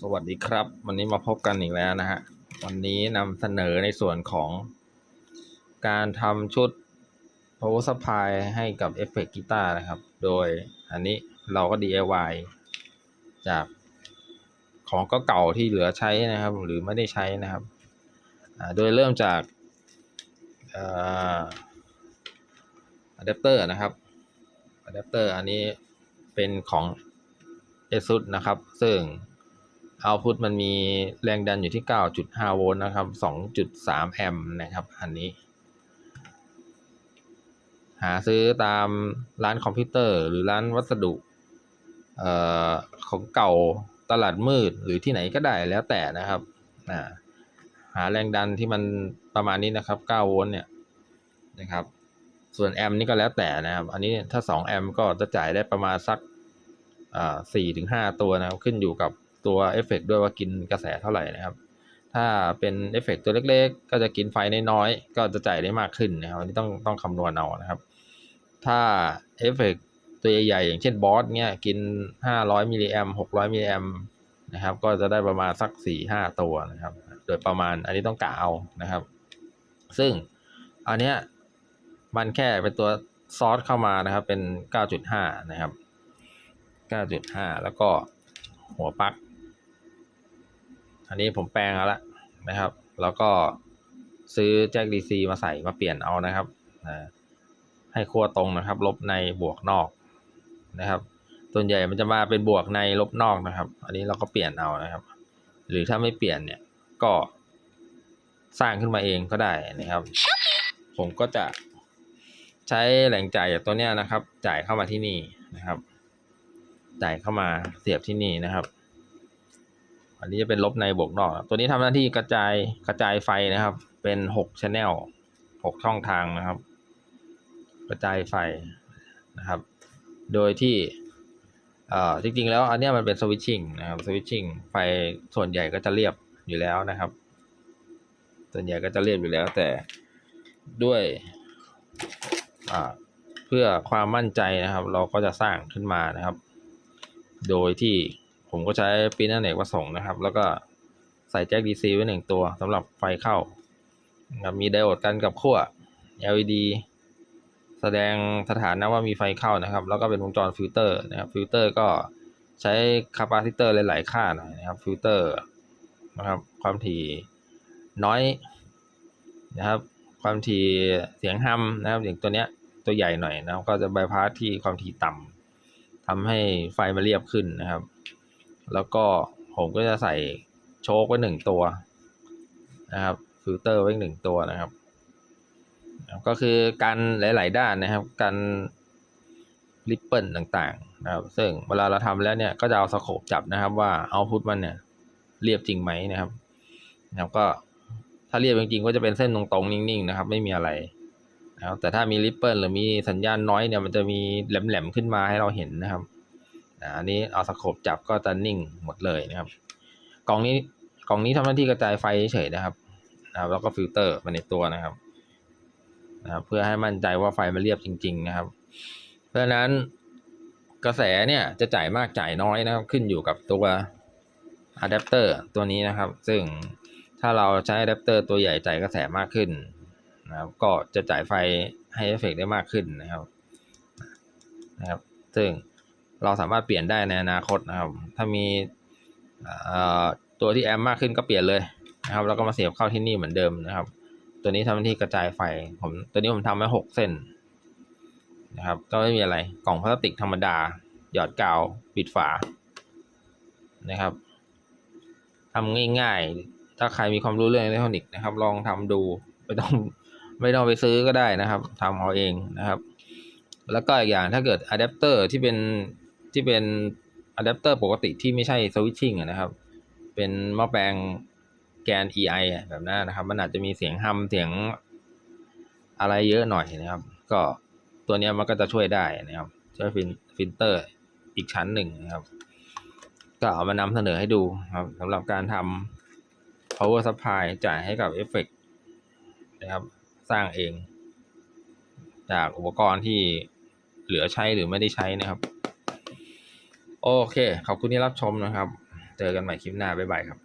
สวัสดีครับ วันนี้มาพบกันอีกแล้วนะฮะ วันนี้นำเสนอในส่วนของ การทำชุด power supply ให้กับเอฟเฟกต์กีตาร์นะครับ โดยอันนี้เราก็ DIY จากของก็เก่าที่เหลือใช้นะครับ หรือไม่ได้ใช้นะครับ โดยเริ่มจากอะแดปเตอร์นะครับอะแดปเตอร์อันนี้เป็นของ ASUS นะครับ ซึ่ง output มันมีแรงดันอยู่ที่ 9.5 โวลต์นะครับ 2.3 แอมป์นะครับอันนี้ หาซื้อตามร้านคอมพิวเตอร์หรือร้านวัสดุเอ่อของเก่าตลาดมืดหรือที่ไหนก็ได้แล้วแต่นะครับหาแรงดันที่มันประมาณนี้นะครับ 9 โวลต์เนี่ยนะครับส่วนแอมป์นี่ก็แล้วแต่นะครับ อันนี้ถ้า 2 แอมป์ก็จะจ่ายได้ประมาณสักอ่า4ถึง5ตัวนะครับ ขึ้นอยู่กับ ตัวเอฟเฟกต์ด้วยว่ากินกระแสเท่าไหร่นะครับ ถ้าเป็นเอฟเฟกต์ตัวเล็กๆ ก็จะกินไฟน้อยๆก็จะจ่ายได้มากขึ้นนะครับอันนี้ต้องต้องคำนวณเอานะครับ ถ้าเอฟเฟกต์ตัวใหญ่ๆอย่างเช่นบอสเนี่ยกิน 500มิลลิแอม600มิลลิแอมนะครับก็จะได้ประมาณสัก 4-5 ตัวนะครับ โดยประมาณอันนี้ต้องกะเอานะครับ ซึ่งอันเนี้ยมันแค่เป็นตัวซอสเข้ามานะครับเป็น 9.5 นะครับ 9.5 แล้วก็หัวปลั๊ก อันนี้ผมแปลงเอาละนะครับ แล้วก็ซื้อแจ็คดีซีมาใส่มาเปลี่ยนเอานะครับนะให้ขั้วตรงนะครับ ลบในบวกนอกนะครับส่วนใหญ่มันจะมาเป็นบวกในลบนอกนะครับ อันนี้เราก็เปลี่ยนเอานะครับ หรือถ้าไม่เปลี่ยนเนี่ยก็สร้างขึ้นมาเองก็ได้นะครับ ผมก็จะใช้แหล่งจ่ายจากตัวเนี้ยนะครับ จ่ายเข้ามาที่นี่นะครับ จ่ายเข้ามาเสียบที่นี่นะครับ อันนี้จะเป็นลบในบวกนอก ตัวนี้ทำหน้าที่กระจายกระจายไฟนะครับ เป็นหกชแนลหกช่องทางนะครับ กระจายไฟนะครับ โดยที่เอ่อจริงๆแล้วอันเนี้ยมันเป็นสวิตชิ่งนะครับสวิตชิ่งไฟส่วนใหญ่ก็จะเรียบอยู่แล้วนะครับ ส่วนใหญ่ก็จะเรียบอยู่แล้วแต่ด้วยอ่าเพื่อความมั่นใจนะครับ เราก็จะสร้างขึ้นมานะครับ โดยที่ ผมก็ใช้ปีนอเนกประสงค์นะครับ แล้วก็ใส่แจ็ค DC ไว้หนึ่งตัวสำหรับไฟเข้านะครับมีไดโอดกันกับขั้ว LED แสดงสถานะว่ามีไฟเข้านะครับ แล้วก็เป็นวงจรฟิลเตอร์นะครับฟิลเตอร์ก็ใช้คาปาซิเตอร์หลาย ๆ ค่าหน่อยนะครับฟิลเตอร์นะครับความถี่น้อยนะครับ ความถี่เสียงฮัมนะครับอย่างตัวเนี้ยตัวใหญ่หน่อยนะครับก็จะบายพาสที่ความถี่ต่ำทำให้ไฟมันเรียบขึ้นนะครับ แล้วก็ผมก็จะใส่โชคไว้หนึ่งตัวนะครับฟิลเตอร์ไว้หนึ่งตัวนะครับ ก็คือกันหลาย ๆ ด้านนะครับกันริปเปิลต่างๆนะครับ ซึ่งเวลาเราทำแล้วเนี่ยก็จะเอาสโคปจับนะครับว่าเอาพุทมันเนี่ยเรียบจริงไหมนะครับนะครับก็ถ้าเรียบจริงๆก็จะเป็นเส้นตรงๆนิ่งๆนะครับ ไม่มีอะไรนะครับแต่ถ้ามีริปเปิลหรือมีสัญญาณน้อยเนี่ยมันจะมีแหลมๆขึ้นมาให้เราเห็นนะครับ อันนี้เอาสโคปจับก็จะนิ่งหมดเลยนะครับ กล่องนี้กล่องนี้ทำหน้าที่กระจายไฟเฉยๆนะครับนะครับ แล้วก็ฟิลเตอร์มาในตัวนะครับนะครับ เพื่อให้มั่นใจว่าไฟมันเรียบจริง ๆ นะครับ เพราะฉะนั้นกระแสเนี่ยจะจ่ายมากจ่ายน้อยนะครับ ขึ้นอยู่กับตัวอะแดปเตอร์ตัวนี้นะครับ ซึ่งถ้าเราใช้อะแดปเตอร์ตัวใหญ่จ่ายกระแสมากขึ้นนะครับ ก็จะจ่ายไฟให้เอฟเฟกต์ได้มากขึ้นนะครับนะครับ ซึ่ง เราสามารถเปลี่ยนได้ในอนาคตนะครับ ถ้ามีตัวที่แอมมากขึ้นก็เปลี่ยนเลยนะครับแล้วก็มาเสียบเข้าที่นี่เหมือนเดิมนะครับ ตัวนี้ทำหน้าที่กระจายไฟผมตัวนี้ผมทำไว้หกเส้นนะครับ ก็ไม่มีอะไรกล่องพลาสติกธรรมดา หยอดกาวปิดฝานะครับทำง่ายๆ ถ้าใครมีความรู้เรื่องอิเล็กทรอนิกส์นะครับ ลองทำดูไม่ต้องไม่ต้องไปซื้อก็ได้นะครับทำเอาเองนะครับ แล้วก็อีกอย่างถ้าเกิดอะแดปเตอร์ที่เป็น ที่เป็นอะแดปเตอร์ปกติที่ไม่ใช่สวิตชิ่งนะครับ เป็นหม้อแปลงแกน EI แบบนั้นนะครับ มันอาจจะมีเสียงฮัมเสียงอะไรเยอะหน่อยนะครับ ก็ตัวนี้มันก็จะช่วยได้นะครับ ช่วยฟินฟิลเตอร์อีกชั้นหนึ่งนะครับ ก็เอามานำเสนอให้ดูครับสำหรับการทำ power supply จ่ายให้กับเอฟเฟกนะครับ สร้างเอง จากอุปกรณ์ที่เหลือใช้หรือไม่ได้ใช้นะครับ โอเค ขอบคุณที่รับชมนะครับ เจอกันใหม่คลิปหน้า บ๊ายบายครับ